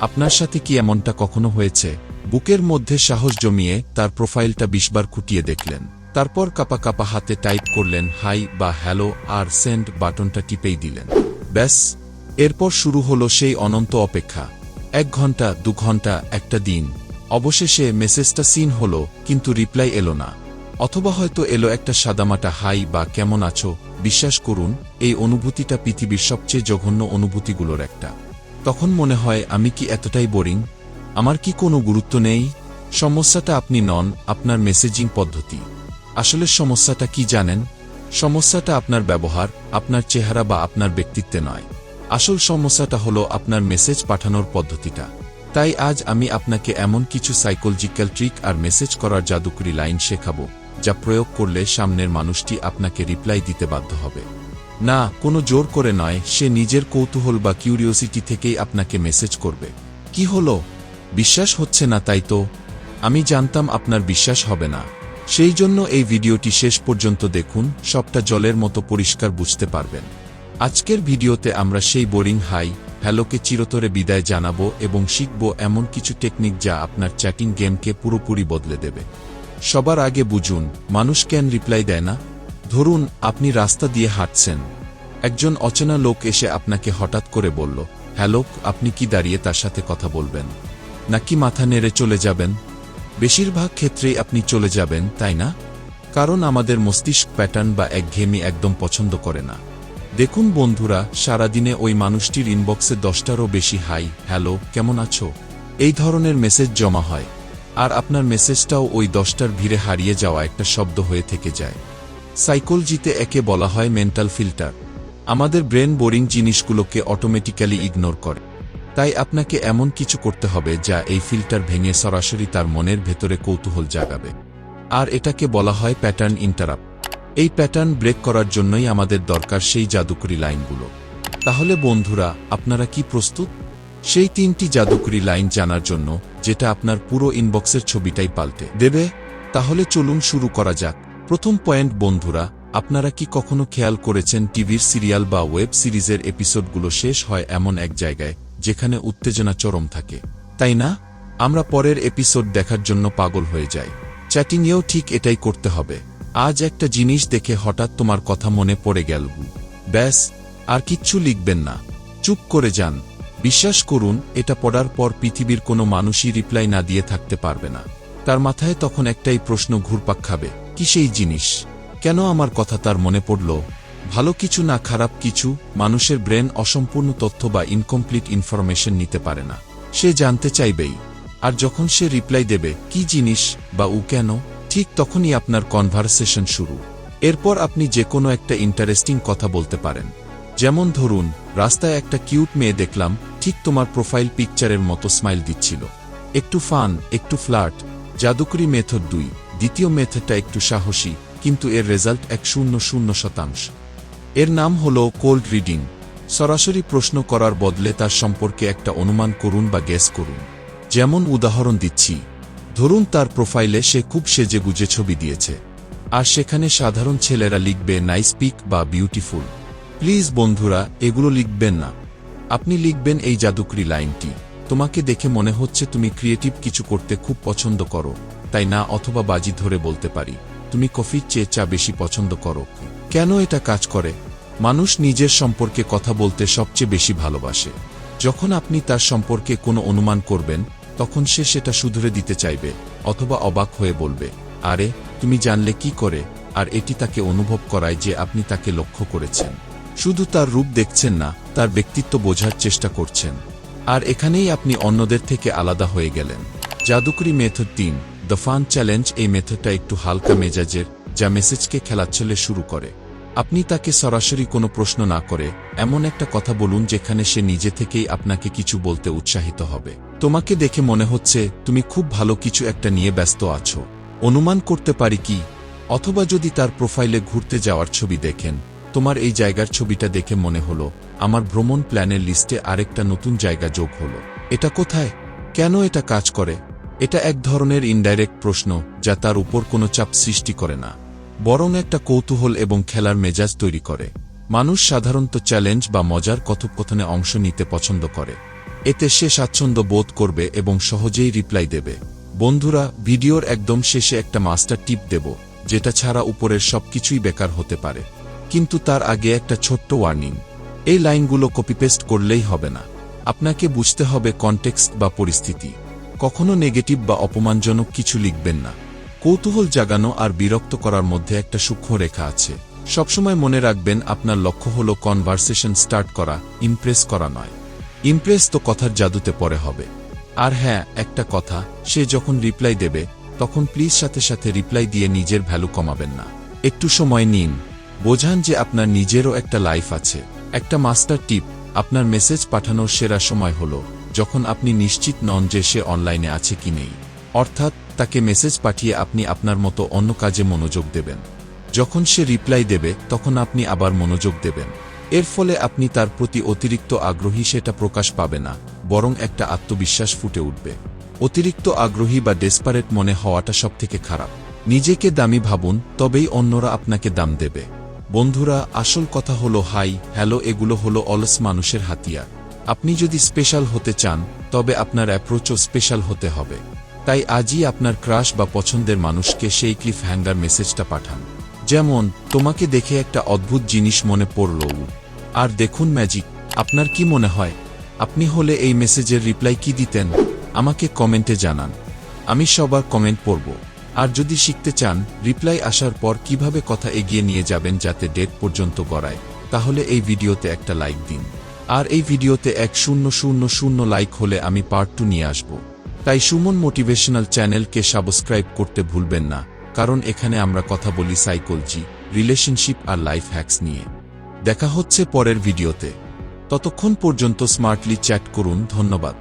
আপনার সাথে কি এমনটা কখনো হয়েছে? বুকের মধ্যে সাহস জমিয়ে তার প্রোফাইলটা বিশবার খুঁটিয়ে দেখলেন। তারপর কাপা কাপা হাতে টাইপ করলেন, হাই বা হ্যালো আর সেন্ড বাটনটা টিপেই দিলেন। ব্যাস। এরপর শুরু হলো সেই অনন্ত অপেক্ষা। এক ঘণ্টা, দু ঘণ্টা, একটা দিন। অবশেষে মেসেজটা সিন হলো, কিন্তু রিপ্লাই এলো না। অথবা হয়তো এলো একটা সাদামাটা, হাই বা কেমন আছো? বিশ্বাস করুন, এই অনুভূতিটা পৃথিবীর সবচেয়ে জঘন্য অনুভূতিগুলোর একটা। তখন মনে হয়, আমি কি এতটাই বোরিং আমার কি কোনো গুরুত্ব নেই? সমস্যাটা আপনি নন, আপনার মেসেজিং পদ্ধতি। আসলে সমস্যাটা কি জানেন? সমস্যাটা আপনার ব্যবহার, আপনার চেহারা বা আপনার ব্যক্তিত্বে নয়। আসল সমস্যাটা হলো আপনার মেসেজ পাঠানোর পদ্ধতিটা। তাই আজ আমি আপনাকে এমন কিছু সাইকোলজিক্যাল ট্রিক আর মেসেজ করার জাদুকরি লাইন শেখাবো, যা প্রয়োগ করলে সামনের মানুষটি আপনাকে রিপ্লাই দিতে বাধ্য হবে। না, কোনো জোর করে নয়, সে নিজের কৌতূহল বা কিউরিওসিটি থেকেই আপনাকে মেসেজ করবে। কি হলো? বিশ্বাস হচ্ছে না তাই তো? আমি জানতাম আপনার বিশ্বাস হবে না। সেই জন্য এই ভিডিওটি শেষ পর্যন্ত দেখুন, সবটা জলের মতো পরিষ্কার বুঝতে পারবেন। আজকের ভিডিওতে আমরা সেই বোরিং হাই, হ্যালোকে চিরতরে বিদায় জানাব এবং শিখব এমন কিছু টেকনিক যা আপনার চ্যাটিং গেমকে পুরোপুরি বদলে দেবে। সবার আগে বুঝুন, মানুষ কেন রিপ্লাই দেয় না? ধরুন, আপনি রাস্তা দিয়ে হাঁটছেন। একজন অচেনা লোক এসে আপনাকে হঠাৎ করে বলল, হ্যালো, আপনি কি দাঁড়িয়ে তার সাথে কথা বলবেন? নাকি মাথা নেড়ে চলে যাবেন? বেশিরভাগ ক্ষেত্রেই আপনি চলে যাবেন, তাই না? কারণ আমাদের মস্তিষ্ক প্যাটার্ন বা একঘেয়েমি একদম পছন্দ করে না। দেখুন বন্ধুরা, সারাদিনে ওই মানুষটির ইনবক্সে দশটারও বেশি হাই, হ্যালো, কেমন আছো? এই ধরনের মেসেজ জমা হয়। আর আপনার মেসেজটাও ওই দশটার ভিড়ে হারিয়ে যাওয়া একটা শব্দ হয়ে থেকে যায়। সাইকোলজিতে একে বলা হয় মেন্টাল ফিল্টার। আমাদের ব্রেন বোরিং জিনিসগুলোকে অটোমেটিক্যালি ইগনোর করে। তাই আপনাকে এমন কিছু করতে হবে যা এই ফিল্টার ভেঙে সরাসরি তার মনের ভেতরে কৌতূহল জাগাবে। আর এটাকে বলা হয় প্যাটার্ন ইন্টারাপ্ট এই প্যাটার্ন ব্রেক করার জন্যই আমাদের দরকার সেই জাদুকরি লাইনগুলো। তাহলে বন্ধুরা, আপনারা কি প্রস্তুত? সেই তিনটি জাদুকরি লাইন জানার জন্য, যেটা আপনার পুরো ইনবক্সের ছবিটাই পাল্টে দেবে। তাহলে চলুন শুরু করা যাক। প্রথম পয়েন্ট, বন্ধুরা, আপনারা কি কখনো খেয়াল করেছেন টিভির সিরিয়াল বা ওয়েব সিরিজের এপিসোডগুলো শেষ হয় এমন এক জায়গায়, যেখানে উত্তেজনা চরম থাকে? তাই না? আমরা পরের এপিসোড দেখার জন্য পাগল হয়ে যাই। চ্যাটিংয়েও ঠিক এটাই করতে হবে। আজ একটা জিনিস দেখে হঠাৎ তোমার কথা মনে পড়ে গেল ব্যাস, আর কিচ্ছু লিখবেন না। চুপ করে যান। বিশ্বাস করুন, এটা পড়ার পর পৃথিবীর কোনো মানুষই রিপ্লাই না দিয়ে থাকতে পারবে না। তার মাথায় তখন একটাই প্রশ্ন ঘুরপাক খাবে। কি সেই জিনিস? কেন আমার কথা তার মনে পড়ল? ভালো কিছু না খারাপ কিছু মানুষের ব্রেন অসম্পূর্ণ তথ্য বা ইনকমপ্লিট ইনফরমেশন নিতে পারে না। সে জানতে চাইবেই। আর যখন সে রিপ্লাই দেবে, কি জিনিস বা উ কেন? ঠিক তখনই আপনার কনভারসেশন শুরু। এরপর আপনি যে কোনো একটা ইন্টারেস্টিং কথা বলতে পারেন। যেমন ধরুন, রাস্তায় একটা কিউট মেয়ে দেখলাম, ঠিক তোমার প্রোফাইল পিকচারের মতো স্মাইল দিচ্ছিল। একটু ফান, একটু ফ্লার্ট, জাদুকরি মেথড দুই। দ্বিতীয় মেথডটা একটু সাহসী, কিন্তু এর রেজাল্ট এক শূন্য শূন্য শতাংশ। এর নাম হল কোল্ড রিডিং। সরাসরি প্রশ্ন করার বদলে তার সম্পর্কে একটা অনুমান করুন বা গেস করুন। যেমন উদাহরণ দিচ্ছি। ধরুন তার প্রোফাইলে সে খুব সেজে গুজে ছবি দিয়েছে। আর সেখানে সাধারণ ছেলেরা লিখবে নাইস পিক বা বিউটিফুল প্লিজ বন্ধুরা, এগুলো লিখবেন না। আপনি লিখবেন এই জাদুকরি লাইনটি। তোমাকে দেখে মনে হচ্ছে তুমি ক্রিয়েটিভ কিছু করতে খুব পছন্দ করো। তাই না অথবা বাজি ধরে বলতে পারি, তুমি কফির চেয়ে চা বেশি পছন্দ করো। কেন এটা কাজ করে? মানুষ নিজের সম্পর্কে কথা বলতে সবচেয়ে বেশি ভালোবাসে। যখন আপনি তার সম্পর্কে কোনো অনুমান করবেন, তখন সে সেটা শুধরে দিতে চাইবে, অথবা অবাক হয়ে বলবে, আরে, তুমি জানলে কি করে? আর এটি তাকে অনুভব করায় যে আপনি তাকে লক্ষ্য করেছেন। শুধু তার রূপ দেখছেন না, তার ব্যক্তিত্ব বোঝার চেষ্টা করছেন। আর এখানেই আপনি অন্যদের থেকে আলাদা হয়ে গেলেন। জাদুকরি মেথড তিন দ্য ফান চ্যালেঞ্জ এই মেথডটা একটু হালকা মেজাজের, যা মেসেজকে খেলাচ্ছলে শুরু করে। আপনি তাকে সরাসরি কোনো প্রশ্ন না করে, এমন একটা কথা বলুন যেখানে সে নিজে থেকেই আপনাকে কিছু বলতে উৎসাহিত হবে। তোমাকে দেখে মনে হচ্ছে, তুমি খুব ভালো কিছু একটা নিয়ে ব্যস্ত আছো। অনুমান করতে পারি কি? অথবা যদি তার প্রোফাইলে ঘুরতে যাওয়ার ছবি দেখেন, তোমার এই জায়গার ছবিটা দেখে মনে হলো, আমার ভ্রমণ প্ল্যানের লিস্টে আরেকটা নতুন জায়গা যোগ হলো। এটা কোথায়? কেন এটা কাজ করে? এটা এক ধরনের ইনডাইরেক্ট প্রশ্ন, যা তার উপর কোনো চাপ সৃষ্টি করে না। বরং একটা কৌতূহল এবং খেলার মেজাজ তৈরি করে। মানুষ সাধারণত চ্যালেঞ্জ বা মজার কথোপকথনে অংশ নিতে পছন্দ করে। এতে সে স্বাচ্ছন্দ্য বোধ করবে এবং সহজেই রিপ্লাই দেবে। বন্ধুরা, ভিডিওর একদম শেষে একটা মাস্টার টিপ দেব, যেটা ছাড়া উপরের সবকিছুই বেকার হতে পারে। কিন্তু তার আগে একটা ছোট্ট ওয়ার্নিং এই লাইনগুলো কপিপেস্ট করলেই হবে না। আপনাকে বুঝতে হবে কনটেক্সট বা পরিস্থিতি। কখনো নেগেটিভ বা অপমানজনক কিছু লিখবেন না। কৌতূহল জাগানো আর বিরক্ত করার মধ্যে একটা সূক্ষ্ম রেখা আছে। সবসময় মনে রাখবেন আপনার লক্ষ্য হল কনভারসেশন স্টার্ট করা ইমপ্রেস করা নয়। ইমপ্রেস তো কথার জাদুতে পরে হবে। আর হ্যাঁ একটা কথা, সে যখন রিপ্লাই দেবে, তখন প্লিজ সাথে সাথে রিপ্লাই দিয়ে নিজের ভ্যালু কমাবেন না। একটু সময় নিন। বোঝান যে আপনার নিজেরও একটা লাইফ আছে। একটা মাস্টার টিপ আপনার মেসেজ পাঠানোর সেরা সময় হল যখন আপনি নিশ্চিত নন যে সে অনলাইনে আছে কি নেই, অর্থাৎ তাকে মেসেজ পাঠিয়ে আপনি আপনার মতো অন্য কাজে মনোযোগ দেবেন। যখন সে রিপ্লাই দেবে, তখন আপনি আবার মনোযোগ দেবেন। এর ফলে আপনি তার প্রতি অতিরিক্ত আগ্রহী সেটা প্রকাশ পাবে না, বরং একটা আত্মবিশ্বাস ফুটে উঠবে। অতিরিক্ত আগ্রহী বা ডেসপারেট মনে হওয়াটা সবথেকে খারাপ। নিজেকে দামি ভাবুন, তবেই অন্যরা আপনাকে দাম দেবে। বন্ধুরা, আসল কথা হলো, হাই, হ্যালো, এগুলো হলো অলস মানুষের হাতিয়ার। আপনি যদি স্পেশাল হতে চান, তবে আপনার অ্যাপ্রোচও স্পেশাল হতে হবে। তাই আজই আপনার ক্রাশ বা পছন্দের মানুষকে সেই ক্লিফ হ্যাঙ্গার মেসেজটা পাঠান। যেমন, তোমাকে দেখে একটা অদ্ভুত জিনিস মনে পড়ল আর দেখুন ম্যাজিক আপনার কি মনে হয়? আপনি হলে এই মেসেজের রিপ্লাই কি দিতেন? আমাকে কমেন্টে জানান। আমি সবার কমেন্ট পড়ব। আর যদি শিখতে চান রিপ্লাই আসার পর কীভাবে কথা এগিয়ে নিয়ে যাবেন যাতে ডেট পর্যন্ত গড়ায়, তাহলে এই ভিডিওতে একটা লাইক দিন। আর এই ভিডিওতে এক শূন্য শূন্য শূন্য লাইক হলে আমি পার্ট টু নিয়ে আসব। তাই সুমন মোটিভেশনাল চ্যানেলকে সাবস্ক্রাইব করতে ভুলবেন না, কারণ এখানে আমরা কথা বলি সাইকোলজি রিলেশনশিপ আর লাইফ হ্যাক্স নিয়ে। দেখা হচ্ছে পরের ভিডিওতে। ততক্ষণ পর্যন্ত স্মার্টলি চ্যাট করুন, ধন্যবাদ।